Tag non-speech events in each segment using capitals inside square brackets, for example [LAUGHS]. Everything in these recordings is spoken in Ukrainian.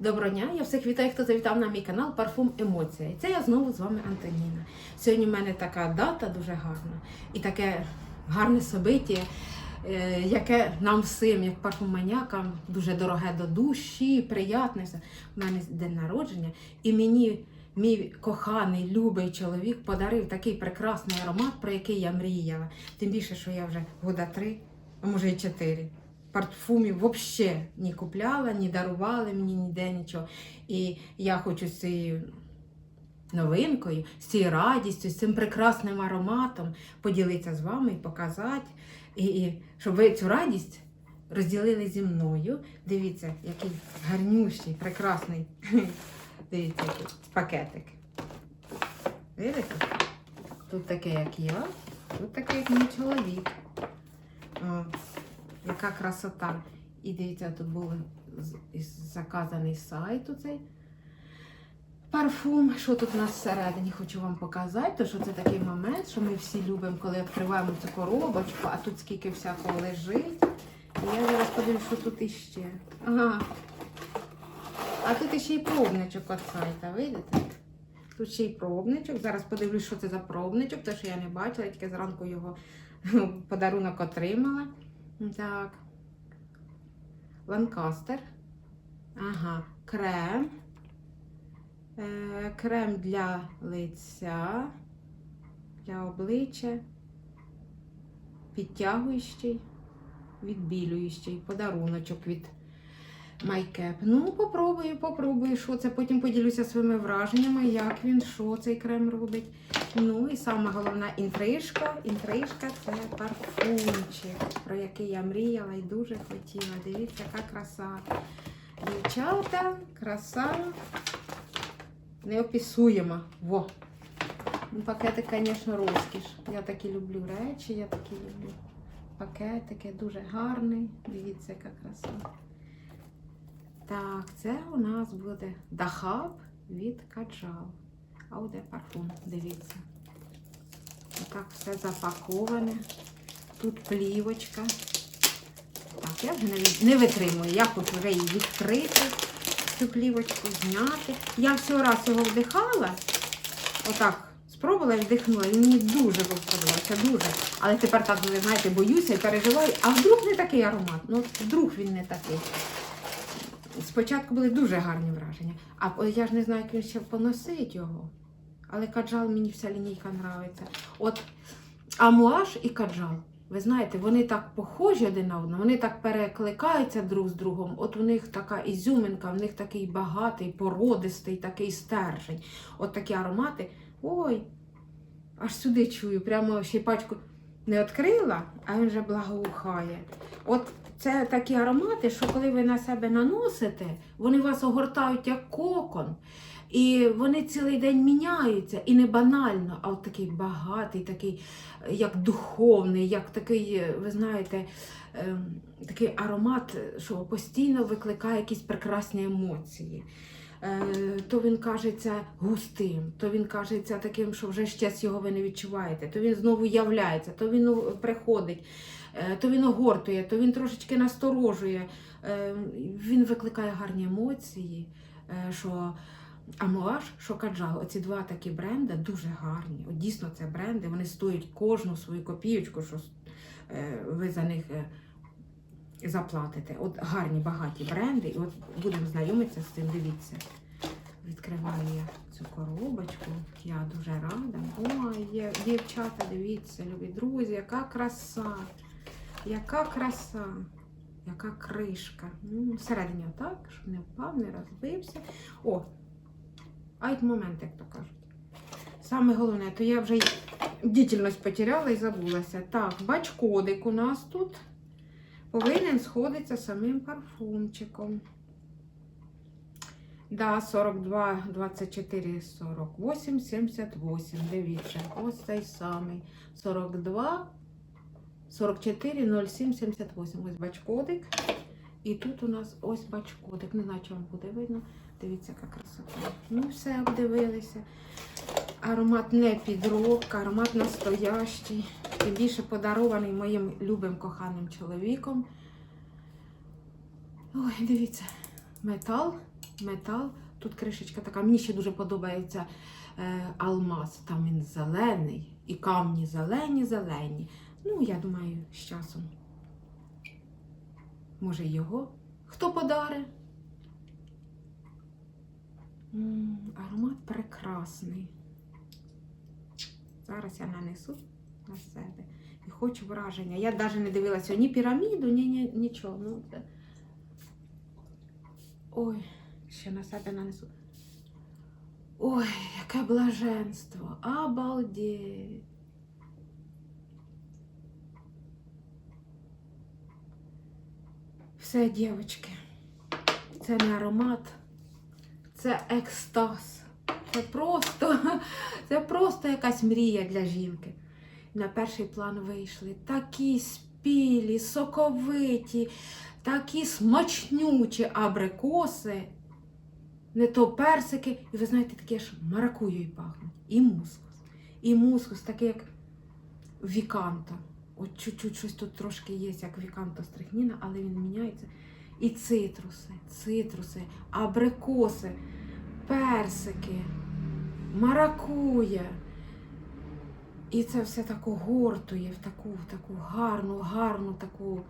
Доброго дня, я всіх вітаю, хто завітав на мій канал Парфум Емоція. І це я знову з вами Антоніна. Сьогодні в мене така дата дуже гарна і таке гарне собиття, е, яке нам всім, як парфуманякам, дуже дороге до душі, приятне. У мене день народження, і мені мій коханий, любий чоловік подарив такий прекрасний аромат, про який я мріяла. Тим більше, що я вже года три, а може і чотири парфумів взагалі не купляла, не дарували мені ніде нічого. І я хочу з цією новинкою, з цією радістю, з цим прекрасним ароматом поділитися з вами і показати. І, і щоб ви цю радість розділили зі мною. Дивіться, який гарнющий, прекрасний. [LAUGHS] Дивіться, який пакетик. Видите? Тут таке, як я, тут таке, як мій чоловік. О, яка красота. І дивіться, тут був заказаний сайт оцей парфум. Що тут у нас всередині хочу вам показати, то що це такий момент, що ми всі любимо, коли відкриваємо цю коробочку, а тут скільки всякого лежить. І я зараз подивлюсь, що тут іще. Ага. А тут іще й пробничок від сайта, видите? Тут ще й пробничок. Зараз подивлюсь, що це за пробничок, тому що я не бачила, я тільки зранку його подарунок отримала. Так. Ланкастер. Ага, крем. Е, крем для лиця, для обличчя, підтягуючий, відбілюючий, подаруночок від Майкеп. Ну, попробую, попробую, що це. Потім поділюся своїми враженнями, як він, що цей крем робить. Ну і саме головна інтрижка. Інтрижка це парфумчик, про який я мріяла і дуже хотіла. Дивіться, яка краса. Дівчата, краса неописуєма. Во. Ну, пакетик, звісно, розкіш. Я такі люблю речі, я такі люблю. Пакетики дуже гарний. Дивіться, яка краса. Так, це у нас буде дахаб від Каджал. А де парфум, дивіться. Отак все запаковане. Тут плівочка. Так, я вже не, витримую. Я хочу вже її відкрити, цю плівочку зняти. Я всього раз його вдихала. Отак, спробувала і вдихнула. Він мені дуже сподобався, дуже. Але тепер так, ви знаєте, боюся і переживаю. А вдруг не такий аромат? Ну, вдруг він не такий. Спочатку були дуже гарні враження, а я ж не знаю, як він ще поносить його. Але каджал мені вся лінійка подобається. От амуаж і каджал. Ви знаєте, вони так похожі один на одного, вони так перекликаються друг з другом. От у них така ізюминка, в них такий багатий, породистий, такий стержень. От такі аромати. Ой, аж сюди чую, прямо ще пачку не відкрила, а він вже благоухає. От це такі аромати, що коли ви на себе наносите, вони вас огортають як кокон. І вони цілий день міняються. І не банально, а от такий багатий, такий, як духовний, як такий, е, ви знаєте, ем, такий аромат, що постійно викликає якісь прекрасні емоції. Е, То він кажеться густим, то він кажеться таким, що вже щас його ви не відчуваєте, то він знову являється, то він ну, приходить, е, то він огортує, то він трошечки насторожує. Е, Він викликає гарні емоції. що Амуаж, що Каджал, оці два такі бренди дуже гарні. От дійсно це бренди, вони стоять кожну свою копійочку, що ви за них заплатите. От гарні, багаті бренди. І от будемо знайомитися з цим, дивіться. Відкриваю я цю коробочку. Я дуже рада. Ой, є, дівчата, дивіться, любі друзі, яка краса, яка краса, яка кришка. Ну, всередині отак, щоб не впав, не розбився. О, айт момент, як то кажуть. Саме головне, то я вже дітельність потеряла і забулася. Так, бачкодик у нас тут повинен сходитися самим парфумчиком. Да, 42, 24, 48, 78. Дивіться, ось цей самий. 42, 44, 07, 78. Ось бачкодик. І тут у нас ось бачкодик. Не знаю, чи вам буде видно. Дивіться, яка красота. Ну, все обдивилися. Аромат не підробка, аромат настоящий. Тим більше подарований моїм любим коханим чоловіком. Ой, дивіться, метал метал. Тут кришечка така. Мені ще дуже подобається е, алмаз. Там він зелений. І камні зелені, зелені. Ну, я думаю, з часом. Може, його хто подаре? Аромат прекрасний. Зараз я нанесу на себе. І хочу враження. Я навіть не дивилася ні піраміду, ні, ні нічого. Ну, це... Ой, ще на себе нанесу. Ой, яке блаженство! Обалдеть! Все, дівчатки, це не аромат, це екстаз. Це просто, це просто якась мрія для жінки. На перший план вийшли такі спілі, соковиті, такі смачнючі абрикоси, не то персики, і ви знаєте, такі ж маракуєю пахнуть. І мускус. І мускус, такий як віканто. От чуть-чуть щось тут трошки є, як віканто стрихніна, але він міняється. І цитруси, цитруси, абрикоси, персики, маракує. І це все таку гортує в таку, в таку гарну, гарну таку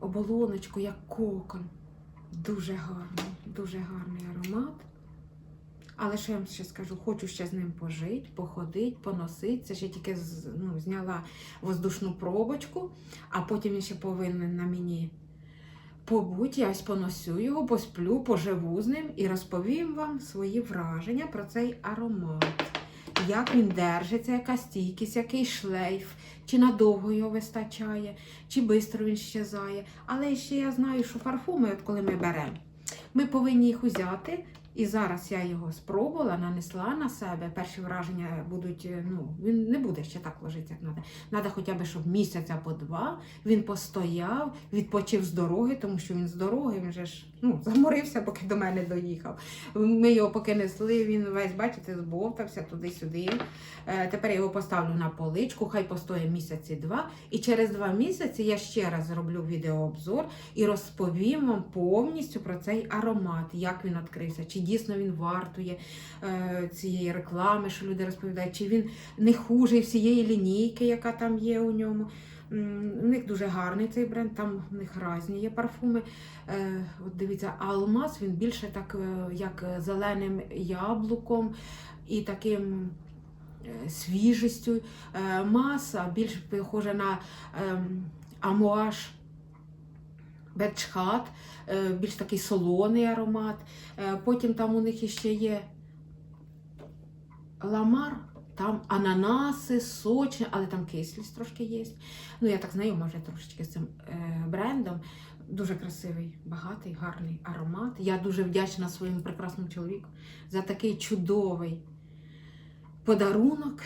оболоночку, як кокон. Дуже гарний, дуже гарний аромат. Але що я вам ще скажу, хочу ще з ним пожити, походити, поноситися. Ще тільки ну, зняла воздушну пробочку, а потім він ще повинен на мені побути. Я ось поносю його, посплю, поживу з ним і розповім вам свої враження про цей аромат. Як він держиться, яка стійкість, який шлейф, чи надовго його вистачає, чи швидко він щезає. Але ще я знаю, що парфуми, от коли ми беремо, ми повинні їх узяти. І зараз я його спробувала, нанесла на себе. Перші враження будуть, е, ну, він не буде ще так ложитися, як треба. Треба хоча б, щоб місяць або два він постояв, відпочив з дороги, тому що він з дороги, він же ж ну, [LAUGHS] заморився, поки до мене доїхав. Ми його поки несли, він весь, бачите, збовтався туди-сюди. Е, тепер я його поставлю на поличку, хай постоє місяці два. І через два місяці я ще раз зроблю відеообзор і розповім вам повністю про цей аромат, як він відкрився, чи дійсно він вартує е, цієї реклами, що люди розповідають, чи він не хужий всієї лінійки, яка там є у ньому. У них дуже гарний цей бренд, там у них різні є парфуми. Е, от дивіться, алмаз він більше так, е, як зеленим яблуком і таким свіжістю. Маса більш похожа на ем, бечхат, е, більш такий солоний аромат. Е, потім там у них іще є ламар. Там ананаси, сочні, але там кислість трошки є. Ну, я так знайома вже трошечки з цим е, брендом. Дуже красивий, багатий, гарний аромат. Я дуже вдячна своєму прекрасному чоловіку за такий чудовий подарунок.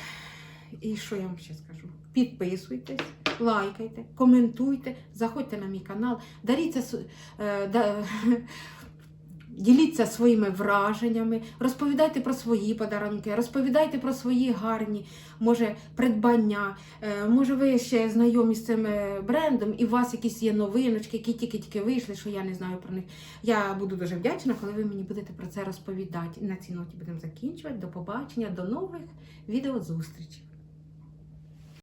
І що я вам ще скажу? Підписуйтесь, лайкайте, коментуйте, заходьте на мій канал, даріться, е, да, [LAUGHS] діліться своїми враженнями, розповідайте про свої подарунки, розповідайте про свої гарні, може, придбання. Е, Може, ви ще знайомі з цим е, брендом, і у вас якісь є новиночки, які тільки-тільки вийшли, що я не знаю про них. Я буду дуже вдячна, коли ви мені будете про це розповідати. На цій ноті будемо закінчувати. До побачення, до нових відеозустрічей.